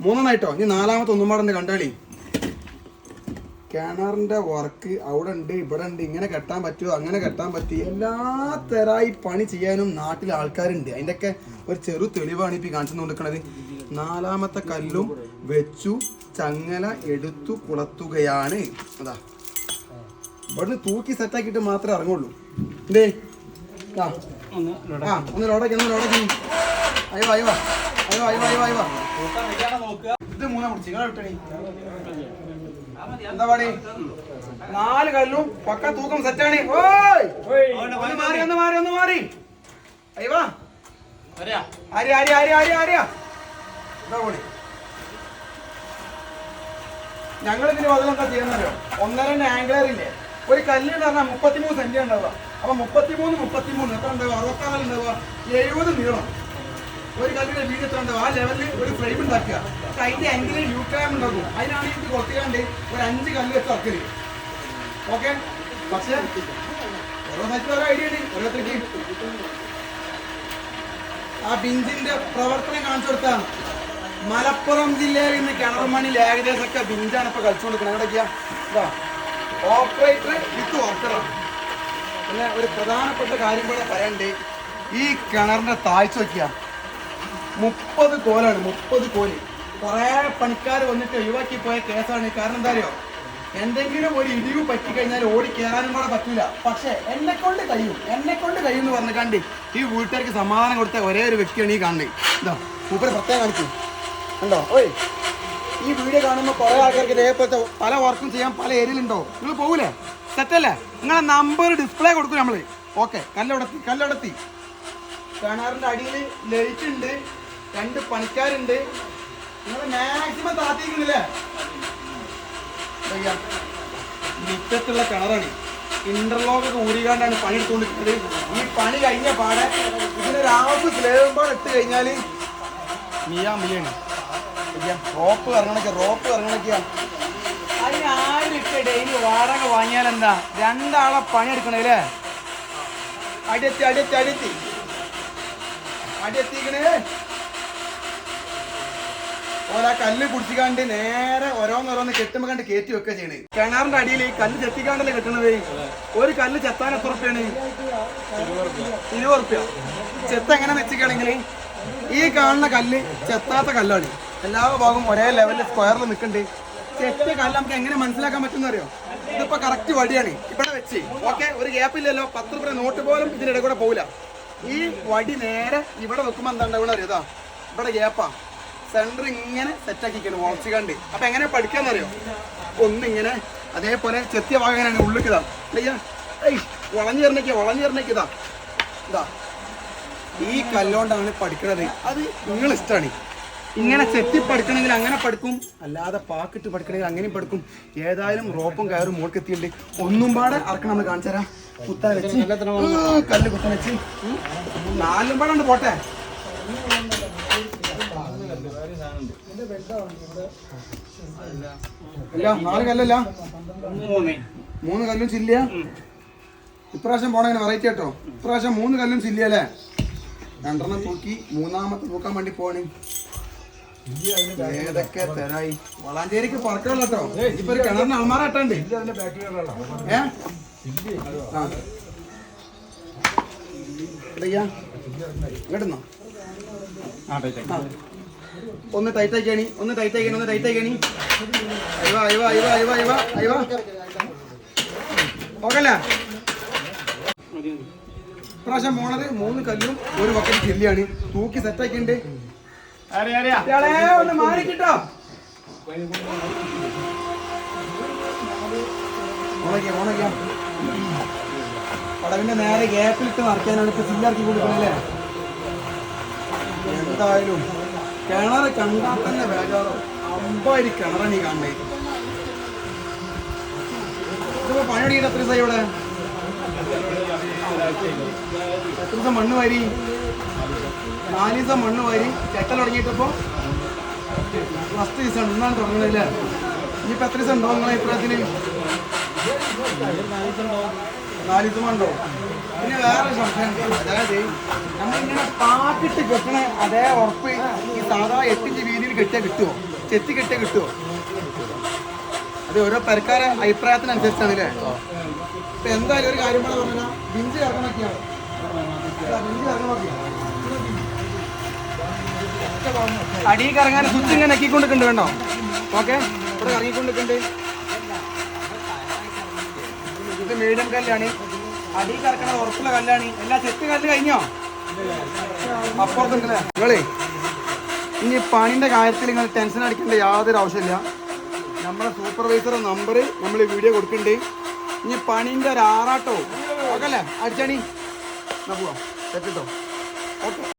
മൂന്നെണ്ണായിട്ടോ? ഇനി നാലാമത്തെ ഒന്നും പാടെ കണ്ടാളി. കിണറിന്റെ വർക്ക് അവിടെ ഉണ്ട് ഇവിടെ ഉണ്ട് ഇങ്ങനെ കെട്ടാൻ പറ്റുമോ അങ്ങനെ കെട്ടാൻ പറ്റി. എല്ലാ തരായി പണി ചെയ്യാനും നാട്ടിൽ ആൾക്കാരുണ്ട്. അതിന്റെയൊക്കെ ഒരു ചെറു തെളിവാണ് ഇപ്പൊ കാണിച്ചു കൊടുക്കണത് നാലാമത്തെ കല്ലും വെച്ചു ചങ്ങല എടുത്തു കുളത്തുകയാണ്. അതാ. ഇവിടുന്ന് തൂക്കി സെറ്റാക്കിയിട്ട് മാത്രമേ ഇറങ്ങുള്ളൂ. ആ. ആ ഒന്ന് ലോഡാക്കി ഒന്ന് ലോഡാക്കി അയ്യോ അയ്യോ. അയ്യോ അയ്യോ അയ്യോ അയ്യോ ഇത് മൂന്നാ വിട്ടണി എന്താ പാടി? നാല് കല്ലും പക്ക തൂക്കം സെറ്റാണ് ഒന്ന് മാറി ഒന്ന് മാറി ഒന്ന് മാറി. അയ്യോ ആര്യ ആര്യ ആര്യ ആര്യ ആര്യ എന്താ ഞങ്ങൾ ഇതിന് അതിലെന്താ ചെയ്യുന്നല്ലോ ഒന്നര ആംഗ്ലർ ഇല്ലേ? ഒരു കല്ല് എന്ന് പറഞ്ഞാൽ മുപ്പത്തിമൂന്ന് സെന്റി ഉണ്ടാവുക. അപ്പൊ മുപ്പത്തിമൂന്ന് മുപ്പത്തിമൂന്ന് എത്ര ഉണ്ടാവുക? അറുപത്താറ് ഉണ്ടാവുക. എഴുപത് നീളം. ഒരു കല്ലിന്റെ വീട് എത്ര ഉണ്ടാവും ആ ലെവലിൽ ഒരു ഫ്രെയിം ഉണ്ടാക്കുക. അതിന്റെ യു ക്യാം ഉണ്ടാക്കും അതിനാണ് ഇത് കുറച്ചുകാണ്ട് ഒരു അഞ്ച് കല്ല് വെച്ച് ഇറക്കൽ ഓക്കെ പക്ഷേ ഓരോ സ്ഥലത്ത് ഓരോ ഐഡിയ ഉണ്ട്. ഓരോരുത്തർക്ക് ആ ബിഞ്ചിന്റെ പ്രവർത്തനം കാണിച്ചു കൊടുത്താണ്. മലപ്പുറം ജില്ലയിൽ നിന്ന് കിണർമണിയിൽ ഏകദേശം ഒക്കെ ബിഞ്ചാണ് ഇപ്പൊ കളിച്ചുകൊണ്ടിരിക്കുന്നത് കൊടുക്കുന്നത് ഇതാ. ഓപ്പറേറ്റർ വിത്ത് വർക്കറാണ് പിന്നെ ഒരു പ്രധാനപ്പെട്ട കാര്യം കൂടെ പറയണ്ടേ ഈ കിണറിന്റെ താഴ്ച നോക്കിയാ മുപ്പത് കോലാണ് മുപ്പത് കോൽ. കുറെ പണിക്കാർ വന്നിട്ട് ഒഴിവാക്കി പോയ കേസാണ്. കാരണം എന്താ അറിയോ എന്തെങ്കിലും ഒരു ഇടിവ് പറ്റിക്കഴിഞ്ഞാൽ ഓടി കയറാനും കൂടെ പറ്റില്ല പക്ഷേ എന്നെ കൊണ്ട് കഴിയും. എന്നെ കൊണ്ട് കഴിയും എന്ന് പറഞ്ഞു കണ്ടി ഈ വീട്ടുകാർക്ക് സമാധാനം കൊടുത്ത ഒരേ ഒരു വ്യക്തിയാണ് ഈ കാണുന്നത് ഇതാ മൂപ്പര് പ്രത്യേകം കാണിച്ചു കണ്ടോ? ഓയ്. ഈ വീഡിയോ കാണുമ്പോൾ കുറെ ആൾക്കാർക്ക് ഇതേപോലത്തെ പല വർക്കും ചെയ്യാൻ പല ഏരിയയിലുണ്ടോ? നിങ്ങൾ പോകൂലേ സെറ്റല്ലേ? നിങ്ങളെ നമ്പർ ഡിസ്പ്ലേ കൊടുക്കും നമ്മൾ ഓക്കെ കല്ലൊടത്തി കല്ലൊടത്തി. കിണറിന്റെ അടിയിൽ ലൈറ്റ് ഉണ്ട്. രണ്ട് പണിക്കാരുണ്ട്. നിങ്ങൾ മാക്സിമം താത്തിക്കുന്നില്ലേ മുറ്റത്തുള്ള കിണറാണ്. ഇന്റർലോക്ക് കൂടിയാണ്ടാണ് പണി എടുത്തുകൊണ്ടിരിക്കുന്നത് ഈ പണി കഴിഞ്ഞ പാടെ ഇതിനൊരു ആവശ്യം സ്ലേവുമ്പോൾ ഇട്ട് കഴിഞ്ഞാൽ മിയാ മിയാണ് റോപ്പ് ഇറങ്ങണൊക്കെ റോപ്പ് ഇറങ്ങണൊക്കെയാണ് അതിന് ആരും ഇട്ട് ഡെയിലി വാടക വാങ്ങിയാൽ എന്താ രണ്ടാളെ പണി എടുക്കണല്ലേ അടിയത്തി അടിയത്തി അടിയത്തി. അടിയെത്തിക്കണേ. ഓല കല്ല് കുടിച്ചിക്കാണ്ട് നേരെ ഓരോന്നോരോന്ന് കെട്ടുമ്പോ കണ്ട് കയറ്റി വെക്കുക ചെയ്യണേ. കിണറിന്റെ അടിയിൽ ഈ കല്ല് ചെത്തിക്കാണ്ടല്ലേ കെട്ടണത്? ഒരു കല്ല് ചെത്താൻ എത്ര റുപ്യാണ് ഇരുപത് റുപ്യ ചെത്ത എങ്ങനെ വെച്ചിക്കാണെങ്കിൽ ഈ കാണുന്ന കല്ല് ചെത്താത്ത കല്ലാണ്. എല്ലാ ഭാഗവും ഒരേ ലെവലിൽ സ്ക്വയറിൽ നിൽക്കുന്നുണ്ട്. ചെത്തിയ കല്ല് നമുക്ക് എങ്ങനെ മനസ്സിലാക്കാൻ പറ്റുന്ന അറിയോ? ഇതിപ്പോ കറക്റ്റ് വടിയാണ്. ഇവിടെ വെച്ച് ഓക്കെ ഒരു ഗ്യാപ്പ് ഇല്ലല്ലോ. പത്ത് റുപ്യ നോട്ട് പോലും ഇതിനിടെ കൂടെ പോകില്ല ഈ വടി നേരെ ഇവിടെ വെക്കുമ്പോ എന്താ ഉണ്ടാവുക അറിയോ? ഇവിടെ ഗ്യാപ്പാ സെന്റർ ഇങ്ങനെ സെറ്റ് സെറ്റാക്കിക്കണം വളച്ച് കണ്ടി. അപ്പൊ എങ്ങനെ പഠിക്കാന്നറിയോ? ഒന്നിങ്ങനെ അതേപോലെ ചെത്തിയ ഭാഗം എങ്ങനെയാണ്? ഉള്ളിൽ ഇതാ. അയ്യാ ഏയ് വളഞ്ഞു തരണേക്ക് വളഞ്ഞു തരണേക്ക് ഇതാ. ഈ കല്ലോണ്ടാണ് പഠിക്കണത്. അത് നിങ്ങൾ ഇഷ്ടമാണ് ഇങ്ങനെ ചെത്തി പഠിക്കണമെങ്കിൽ അങ്ങനെ പഠിക്കും. അല്ലാതെ പാക്കിട്ട് പഠിക്കണമെങ്കിൽ അങ്ങനെയും പഠിക്കും. ഏതായാലും റോപ്പും കയറും മോൾക്ക് എത്തിയിട്ടുണ്ട്. ഒന്നും പാടെ അറക്കണം നമ്മൾ കാണിച്ചു തരാം. കുത്താൻ വെച്ച്. കല്ല് കുത്താൻ വെച്ച്. നാലും പാടുണ്ട് പോട്ടെ. അല്ല. നാല് കല്ലല്ല. മൂന്ന്. കല്ലും ചില്ല ഇപ്രാവശ്യം പോണെങ്കിൽ വെറൈറ്റി കേട്ടോ ഇപ്രാവശ്യം മൂന്ന് കല്ലും ചില്ല അല്ലേ? രണ്ടെണ്ണം തൂക്കി മൂന്നാമത്തെ തൂക്കാൻ വേണ്ടി പോണി ഏതൊക്കെ തരായി? വളാഞ്ചേരിക്ക് പറക്കല്ല കേട്ടോ ഇപ്പൊ ഒരു കിണറിന് അൾമാറ ഇട്ടണ്ട്. ഏ? ഇങ്ങോട്ടുന്നോ? ആ. ഒന്ന് ടൈറ്റ് ആക്കിയാണി ഒന്ന് ടൈറ്റ് ആക്കിയാണി ഒന്ന് ടൈറ്റ് ആക്കിയാണി അയ്യോ അയ്യോ അയ്യോ അയ്യോ അയ്യോ അയ്യോ. ഓക്കല്ലേ? പ്രാവശ്യം പോണത് മൂന്ന് കല്ലും ഒരു ബക്കറ്റ് ചെല്ലിയാണ് തൂക്കി സെറ്റാക്കിണ്ട് ഒന്ന് മാറി കിട്ടോ. പടവിന്റെ നേരെ ഗ്യാപ്പിലിട്ട് മറിക്കാനാണ് ഇപ്പൊ സില്ലാർക്കി കൊടുക്കണല്ലേ? എന്തായാലും. കിണറ് കണ്ടാൽ തന്നെ വേഗാറോ അമ്പാരി കിണറാണ് ഈ കാണുന്നത് ഇതിപ്പോ എത്ര ദിവസമായി ഇവിടെ? എത്ര ദിവസം മണ്ണ് വാരി? നാല് ദിവസം മണ്ണ് വാരി കെട്ടൽ തുടങ്ങിയിട്ടപ്പോ? ഫസ്റ്റ് ദിവസം ഇന്നാണ് തുടങ്ങുന്നതല്ലേ ഇനിയിപ്പോ എത്ര ദിവസം ഉണ്ടോ നിങ്ങളെ ഇപ്രായത്തിന് നാല് ദിവസം ഉണ്ടോ പിന്നെ വേറെ സംശയം. അതായത് നമ്മളിങ്ങനെ പാട്ടിട്ട് കെട്ടണ അതേ ഉറപ്പ് ഈ സാധാ എട്ടിഞ്ച് വീതിയിൽ കെട്ടിയാൽ കിട്ടുമോ ചെത്തി കെട്ടിയാൽ കിട്ടുമോ അത് ഓരോ പരക്കാരെ അഭിപ്രായത്തിനനുസരിച്ചാണ് അല്ലേ ഇപ്പൊ എന്തായാലും ഒരു കാര്യം കൂടെ പറഞ്ഞാൽ ബിഞ്ച് ഇറങ്ങണൊക്കെയാണ് ബിഞ്ച് കറങ്ങണൊക്കെയാണ് അടി കറങ്ങാൻ സ്വിച്ച് ഇങ്ങനെ നെക്കിക്കൊണ്ടിട്ടുണ്ട് വേണ്ടോ ഓക്കെ ഇവിടെ കറങ്ങിക്കൊണ്ടിട്ടുണ്ട് ഇത് മീഡിയം കല്ലാണ്. അടി കറക്കണ ഉറപ്പുള്ള കല്ലാണ്. എല്ലാ ചെത്ത് കല്ല് കഴിഞ്ഞോ? അപ്പുറത്തുണ്ടല്ലേ നിങ്ങളേ ഇനി പണിന്റെ കാര്യത്തിൽ നിങ്ങൾ ടെൻഷൻ അടിക്കേണ്ട യാതൊരു ആവശ്യമില്ല. നമ്മുടെ സൂപ്പർവൈസറുടെ നമ്പർ നമ്മൾ വീഡിയോ കൊടുക്കുന്നുണ്ട് ഇനി പണിന്റെ ഒരു ആറാട്ടോ. ഓക്കെ അല്ലേ? അടിച്ചാണി. എന്നാ തെറ്റിട്ടോ ഓക്കെ.